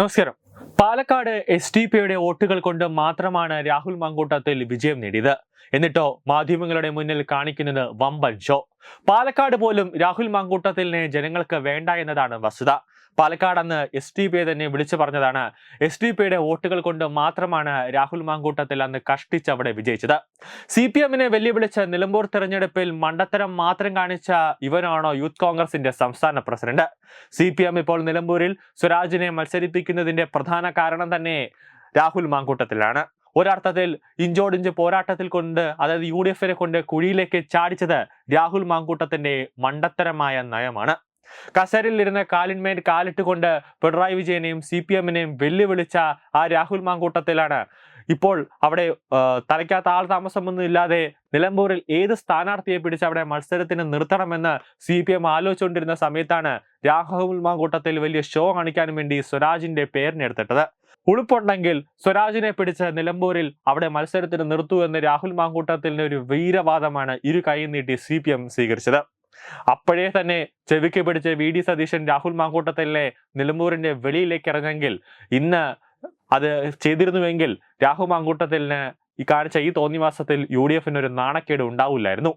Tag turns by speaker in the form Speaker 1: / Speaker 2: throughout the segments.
Speaker 1: നമസ്കാരം. Palakkad S D പിയുടെ വോട്ടുകൾ കൊണ്ട് മാത്രമാണ് രാഹുൽ മങ്കൂട്ടത്തിൽ വിജയം നേടിയത്. എന്നിട്ടോ മാധ്യമങ്ങളുടെ മുന്നിൽ കാണിക്കുന്നത് വമ്പൻ ഷോ. പാലക്കാട് പോലും രാഹുൽ മങ്കൂട്ടത്തിലിനെ ജനങ്ങൾക്ക് വേണ്ട എന്നതാണ് വസ്തുത. പാലക്കാട് അന്ന് എസ് ഡി പി തന്നെ വിളിച്ചു പറഞ്ഞതാണ്. എസ് ഡി പിയുടെ വോട്ടുകൾ കൊണ്ട് മാത്രമാണ് രാഹുൽ മാങ്കൂട്ടത്തിൽ അന്ന് കഷ്ടിച്ച് അവിടെ വിജയിച്ചത്. സി പി എമ്മിനെ വെല്ലുവിളിച്ച് നിലമ്പൂർ തെരഞ്ഞെടുപ്പിൽ മണ്ടത്തരം മാത്രം കാണിച്ച ഇവനാണോ യൂത്ത് കോൺഗ്രസിന്റെ സംസ്ഥാന പ്രസിഡന്റ്. സി പി എം ഇപ്പോൾ നിലമ്പൂരിൽ സ്വരാജിനെ മത്സരിപ്പിക്കുന്നതിന്റെ പ്രധാന കാരണം തന്നെ രാഹുൽ മാങ്കൂട്ടത്തിലാണ്. ഒരർത്ഥത്തിൽ ഇഞ്ചോടിഞ്ച് പോരാട്ടത്തിൽ കൊണ്ട് അതായത് യു ഡി എഫിനെ കൊണ്ട് കുഴിയിലേക്ക് ചാടിച്ചത് രാഹുൽ മാങ്കൂട്ടത്തിന്റെ മണ്ടത്തരമായ നയമാണ്. കസേരയിൽ ഇരുന്ന് കാലിന്മേൽ കാലിട്ടുകൊണ്ട് പിണറായി വിജയനെയും സി പി എമ്മിനെയും വെല്ലുവിളിച്ച ആ രാഹുൽ മാങ്കൂട്ടത്തിലാണ്. ഇപ്പോൾ അവിടെ തലയ്ക്കകത്ത് ആൾ താമസമൊന്നും ഇല്ലാതെ നിലമ്പൂരിൽ ഏത് സ്ഥാനാർത്ഥിയെ പിടിച്ച് അവിടെ മത്സരത്തിന് നിർത്തണമെന്ന് സി പി എം ആലോചിച്ചുകൊണ്ടിരുന്ന സമയത്താണ് രാഹുൽ മാങ്കൂട്ടത്തിൽ വലിയ ഷോ കാണിക്കാൻ വേണ്ടി സ്വരാജിന്റെ പേരിനെടുത്തിട്ടത് ഉളുപ്പുണ്ടെങ്കിൽ സ്വരാജിനെ പിടിച്ച് നിലമ്പൂരിൽ അവിടെ മത്സരത്തിന് നിർത്തൂ എന്ന് രാഹുൽ മാങ്കൂട്ടത്തിന്റെ ഒരു വീരവാദമാണ് ഇരു കൈ നീട്ടി സി സ്വീകരിച്ചത്. അപ്പോഴേ തന്നെ ചെവിക്ക് പിടിച്ച് വി. ഡി. സതീശൻ രാഹുൽ മാങ്കൂട്ടത്തിലെ നിലമ്പൂരിന്റെ വെളിയിലേക്ക് ഇറങ്ങെങ്കിൽ ഇന്ന് അത് ചെയ്തിരുന്നുവെങ്കിൽ രാഹുൽ മാങ്കൂട്ടത്തിന് ഈ കാണിച്ച ഈ തോന്നിവാസത്തിൽ യു. ഡി. എഫിന് ഒരു നാണക്കേട് ഉണ്ടാവില്ലായിരുന്നു.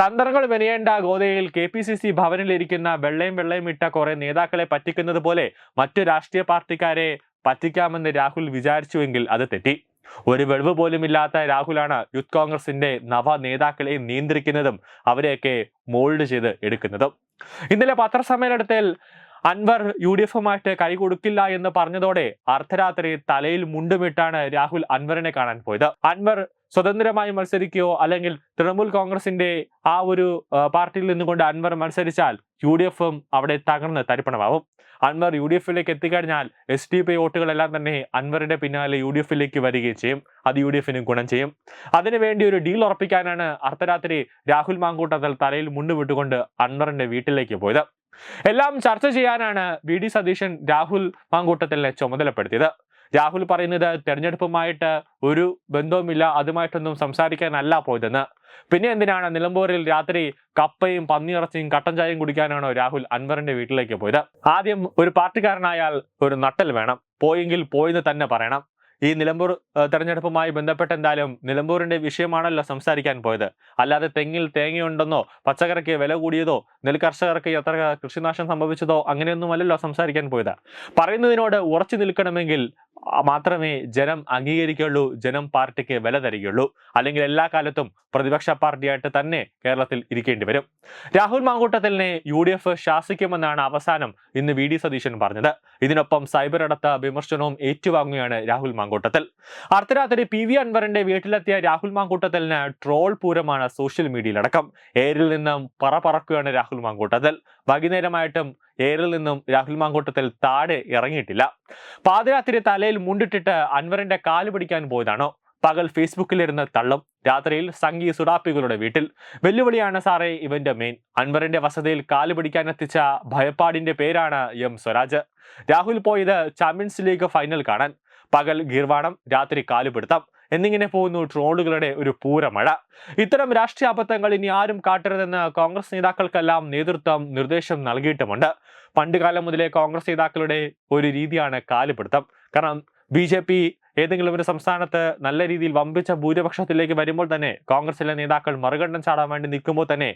Speaker 1: തന്ത്രങ്ങൾ മെനയേണ്ട ഗോതയിൽ കെ. പി. സി. സി ഭവനിലിരിക്കുന്ന വെള്ളയും വെള്ളയും ഇട്ട കുറെ നേതാക്കളെ പറ്റിക്കുന്നത് പോലെ മറ്റു രാഷ്ട്രീയ പാർട്ടിക്കാരെ പറ്റിക്കാമെന്ന് രാഹുൽ വിചാരിച്ചുവെങ്കിൽ അത് തെറ്റി. ഒരു വെളിവ് പോലുമില്ലാത്ത രാഹുലാണ് യൂത്ത് കോൺഗ്രസിന്റെ നവ നേതാക്കളെ നിയന്ത്രിക്കുന്നതും അവരെയൊക്കെ മോൾഡ് ചെയ്ത് എടുക്കുന്നതും. ഇന്നലെ പത്രസമ്മേളനത്തിൽ അൻവർ യു ഡി എഫുമായിട്ട് കൈ കൊടുക്കില്ല എന്ന് പറഞ്ഞതോടെ അർദ്ധരാത്രി തലയിൽ മുണ്ടുമിട്ടാണ് രാഹുൽ അൻവറിനെ കാണാൻ പോയത്. അൻവർ സ്വതന്ത്രമായി മത്സരിക്കുകയോ അല്ലെങ്കിൽ തൃണമൂൽ കോൺഗ്രസിന്റെ ആ ഒരു പാർട്ടിയിൽ നിന്നുകൊണ്ട് അൻവർ മത്സരിച്ചാൽ യു ഡി എഫും അവിടെ തകർന്ന് തരിപ്പണമാവും. അൻവർ യു ഡി എഫിലേക്ക് എത്തിക്കഴിഞ്ഞാൽ എസ് ഡി പി വോട്ടുകളെല്ലാം തന്നെ അൻവറിന്റെ പിന്നാലെ യു ഡി എഫിലേക്ക് വരികയും ചെയ്യും. അത് യു ഡി എഫിന് ഗുണം ചെയ്യും. അതിനുവേണ്ടി ഒരു ഡീൽ ഉറപ്പിക്കാനാണ് അർദ്ധരാത്രി രാഹുൽ മാങ്കൂട്ടത്തിൽ തലയിൽ മുണ്ടുവിട്ടുകൊണ്ട് അൻവറിന്റെ വീട്ടിലേക്ക് പോയത്. എല്ലാം ചർച്ച ചെയ്യാനാണ് വി ഡി സതീശൻ രാഹുൽ മാങ്കൂട്ടത്തിലെ ചുമതലപ്പെടുത്തിയത്. രാഹുൽ പറയുന്നത് തെരഞ്ഞെടുപ്പുമായിട്ട് ഒരു ബന്ധവുമില്ല അതുമായിട്ടൊന്നും സംസാരിക്കാനല്ല പോയതെന്ന്. പിന്നെ എന്തിനാണ് നിലമ്പൂരിൽ രാത്രി കപ്പയും പന്നിയിറച്ചിയും കട്ടൻ ചായയും കുടിക്കാനാണോ രാഹുൽ അൻവറിന്റെ വീട്ടിലേക്ക് പോയത്? ആദ്യം ഒരു പാർട്ടിക്കാരനായാൽ ഒരു നട്ടൽ വേണം. പോയെങ്കിൽ പോയെന്ന് തന്നെ പറയണം. ഈ നിലമ്പൂർ തെരഞ്ഞെടുപ്പുമായി ബന്ധപ്പെട്ട് എന്തായാലും നിലമ്പൂരിന്റെ വിഷയമാണല്ലോ സംസാരിക്കാൻ പോയത്. അല്ലാതെ തെങ്ങിൽ തേങ്ങയുണ്ടെന്നോ പച്ചക്കറിക്ക് വില കൂടിയതോ നെൽകർഷകർക്ക് എത്ര കൃഷിനാശം സംഭവിച്ചതോ അങ്ങനെയൊന്നുമല്ലല്ലോ സംസാരിക്കാൻ പോയത്. പറയുന്നതിനോട് ഉറച്ചു നിൽക്കണമെങ്കിൽ മാത്രമേ ജനം അംഗീകരിക്കുള്ളൂ ജനം പാർട്ടിക്ക് വില തരികയുള്ളൂ. അല്ലെങ്കിൽ എല്ലാ കാലത്തും പ്രതിപക്ഷ പാർട്ടിയായിട്ട് തന്നെ കേരളത്തിൽ ഇരിക്കേണ്ടി വരും. രാഹുൽ മാങ്കൂട്ടത്തിലിനെ യു ഡി എഫ് ശാസിക്കുമെന്നാണ് അവസാനം ഇന്ന് വി ഡി സതീശൻ പറഞ്ഞത്. ഇതിനൊപ്പം സൈബർ അടത്ത വിമർശനവും ഏറ്റുവാങ്ങുകയാണ് രാഹുൽ മാങ്കൂട്ടത്തിൽ. അർദ്ധരാത്രി പി വി അൻവറിന്റെ വീട്ടിലെത്തിയ രാഹുൽ മാങ്കൂട്ടത്തിലിന് ട്രോൾ പൂരമാണ് സോഷ്യൽ മീഡിയയിലടക്കം. ഏരിൽ നിന്നും പറ പറക്കുകയാണ് രാഹുൽ മാങ്കൂട്ടത്തിൽ. വൈകുന്നേരമായിട്ടും ഏറിൽ നിന്നും രാഹുൽ മാങ്കൂട്ടത്തിൽ താഴെ ഇറങ്ങിയിട്ടില്ല. പാതിരാത്രി തലയിൽ മുണ്ടിട്ടിട്ട് അൻവറിന്റെ കാൽ പിടിക്കാൻ പോയതാണോ? പകൽ ഫേസ്ബുക്കിലിരുന്ന് തള്ളും. രാത്രിയിൽ സംഗീ സുഡാപ്പികളുടെ വീട്ടിൽ. വെല്ലുവിളിയാണ് സാറേ ഇവന്റെ മെയിൻ അൻവറിന്റെ വസതിയിൽ കാൽ പിടിക്കാൻ എത്തിച്ച ഭയപ്പാടിന്റെ പേരാണ് എം സ്വരാജ്. രാഹുൽ പോയത് ചാമ്പ്യൻസ് ലീഗ് ഫൈനൽ കാണാൻ. പകൽ ഗീർവാണം രാത്രി കാലുപിടുത്തം. എന്നിങ്ങനെ പോകുന്നു ട്രോളുകളുടെ ഒരു പൂരമഴ. ഇത്തരം രാഷ്ട്രീയ അബദ്ധങ്ങൾ ഇനി ആരും കാട്ടരുതെന്ന് കോൺഗ്രസ് നേതാക്കൾക്കെല്ലാം നേതൃത്വം നിർദ്ദേശം നൽകിയിട്ടുമുണ്ട്. പണ്ട് കാലം മുതലേ കോൺഗ്രസ് നേതാക്കളുടെ ഒരു രീതിയാണ് കാലുപിടുത്തം. കാരണം ബി ജെ പി ഏതെങ്കിലും ഒരു സംസ്ഥാനത്ത് നല്ല രീതിയിൽ വമ്പിച്ച ഭൂരിപക്ഷത്തിലേക്ക് വരുമ്പോൾ തന്നെ കോൺഗ്രസിലെ നേതാക്കൾ മറുകണ്ഠം ചാടാൻ വേണ്ടി നിൽക്കുമ്പോൾ തന്നെ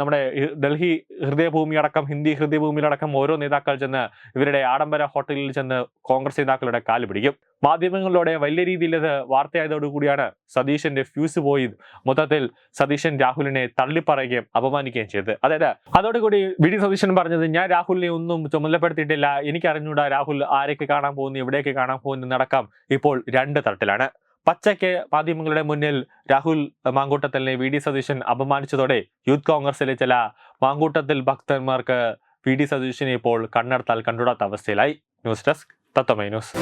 Speaker 1: നമ്മുടെ ഡൽഹി ഹൃദയഭൂമി അടക്കം ഹിന്ദി ഹൃദയഭൂമിയിലടക്കം ഓരോ നേതാക്കൾ ചെന്ന് ഇവരുടെ ആഡംബര ഹോട്ടലിൽ ചെന്ന് കോൺഗ്രസ് നേതാക്കളുടെ കാൽ പിടിക്കും. മാധ്യമങ്ങളിലൂടെ വലിയ രീതിയിൽ ഇത് വാർത്തയായതോടുകൂടിയാണ് സതീശന്റെ ഫ്യൂസ് പോയി. മൊത്തത്തിൽ സതീശൻ രാഹുലിനെ തള്ളിപ്പറയുകയും അപമാനിക്കുകയും ചെയ്തത്. അതായത് അതോടുകൂടി വി ഡി സതീശൻ പറഞ്ഞത് ഞാൻ രാഹുലിനെ ഒന്നും ചുമതലപ്പെടുത്തിയിട്ടില്ല. എനിക്കറിഞ്ഞൂടാ രാഹുൽ ആരൊക്കെ കാണാൻ പോകുന്നു എവിടെയൊക്കെ കാണാൻ പോകുന്നു നടക്കാം ഇപ്പോൾ രണ്ട് തട്ടിലാണ് പച്ചയ്ക്ക് മാധ്യമങ്ങളുടെ മുന്നിൽ രാഹുൽ മാങ്കൂട്ടത്തലിനെ വി ഡി സതീശൻ അപമാനിച്ചതോടെ യൂത്ത് കോൺഗ്രസിലെ ചില മാങ്കൂട്ടത്തിൽ ഭക്തന്മാർക്ക് വി ഡി സതീശനെ ഇപ്പോൾ കണ്ണെടുത്താൽ കണ്ടുടാത്ത അവസ്ഥയിലായി. ന്യൂസ് ഡെസ്ക് തത്തമൈ ന്യൂസ്